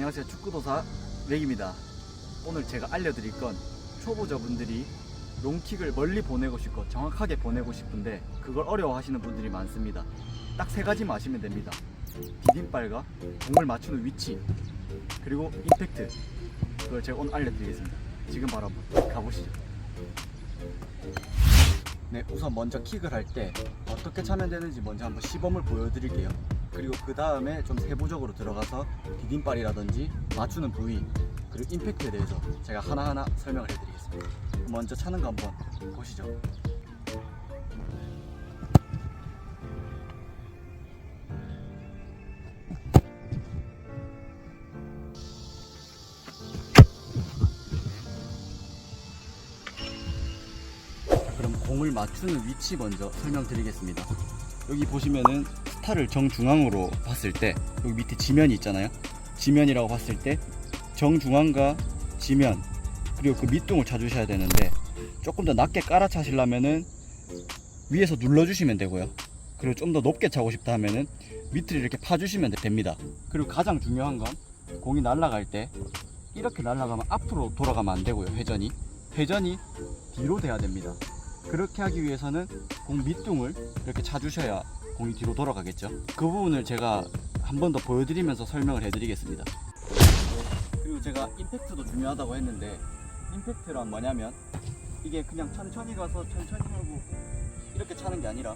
안녕하세요. 축구도사 맥입니다. 오늘 제가 알려드릴 건 초보자분들이 롱킥을 멀리 보내고 싶고 정확하게 보내고 싶은데 그걸 어려워하시는 분들이 많습니다. 딱 세 가지만 아시면 됩니다. 디딤발과 공을 맞추는 위치 그리고 임팩트. 그걸 제가 오늘 알려드리겠습니다. 지금 바로 한번 가보시죠. 네 우선 먼저 킥을 할 때 어떻게 차면 되는지 먼저 한번 시범을 보여드릴게요 그리고 그 다음에 좀 세부적으로 들어가서 디딤발이라든지 맞추는 부위 그리고 임팩트에 대해서 제가 하나하나 설명을 해드리겠습니다. 먼저 차는 거 한번 보시죠. 자, 그럼 공을 맞추는 위치 먼저 설명드리겠습니다. 여기 보시면은 스타를 정중앙으로 봤을 때 여기 밑에 지면이 있잖아요. 지면이라고 봤을 때 정중앙과 지면 그리고 그 밑둥을 찾으셔야 되는데 조금 더 낮게 깔아 차시려면은 위에서 눌러주시면 되고요. 그리고 좀 더 높게 차고 싶다 하면은 밑을 이렇게 파주시면 됩니다. 그리고 가장 중요한 건 공이 날아갈 때 이렇게 날아가면 앞으로 돌아가면 안 되고요. 회전이 회전이 뒤로 돼야 됩니다. 그렇게 하기 위해서는 공 밑둥을 이렇게 차주셔야 공이 뒤로 돌아가겠죠. 그 부분을 제가 한 번 더 보여드리면서 설명을 해드리겠습니다. 그리고 제가 임팩트도 중요하다고 했는데 임팩트란 뭐냐면 이게 그냥 천천히 가서 천천히 하고 이렇게 차는 게 아니라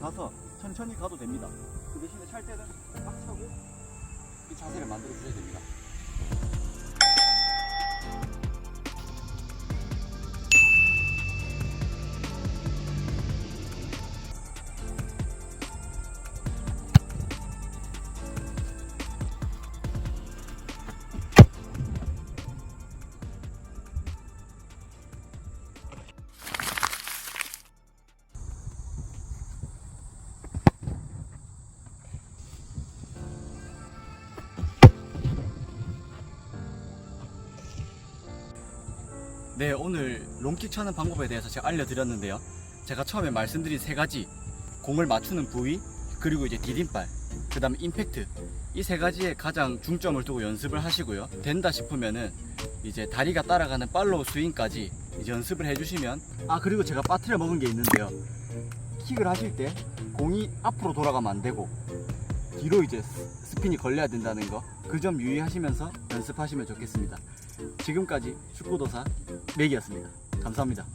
가서 천천히 가도 됩니다. 그 대신에 찰 때는 꽉 차고 이 자세를 만들어 주셔야 됩니다. 네, 오늘 롱킥 차는 방법에 대해서 제가 알려드렸는데요. 제가 처음에 말씀드린 세 가지 공을 맞추는 부위 그리고 이제 디딤발 그 다음에 임팩트 이 세 가지에 가장 중점을 두고 연습을 하시고요. 된다 싶으면은 이제 다리가 따라가는 팔로우 스윙까지 이제 연습을 해주시면 아 그리고 제가 빠트려 먹은 게 있는데요. 킥을 하실 때 공이 앞으로 돌아가면 안 되고 뒤로 이제 스- 스핀이 걸려야 된다는 거 그 점 유의하시면서 연습하시면 좋겠습니다. 지금까지 축구도사 맥이었습니다. 감사합니다.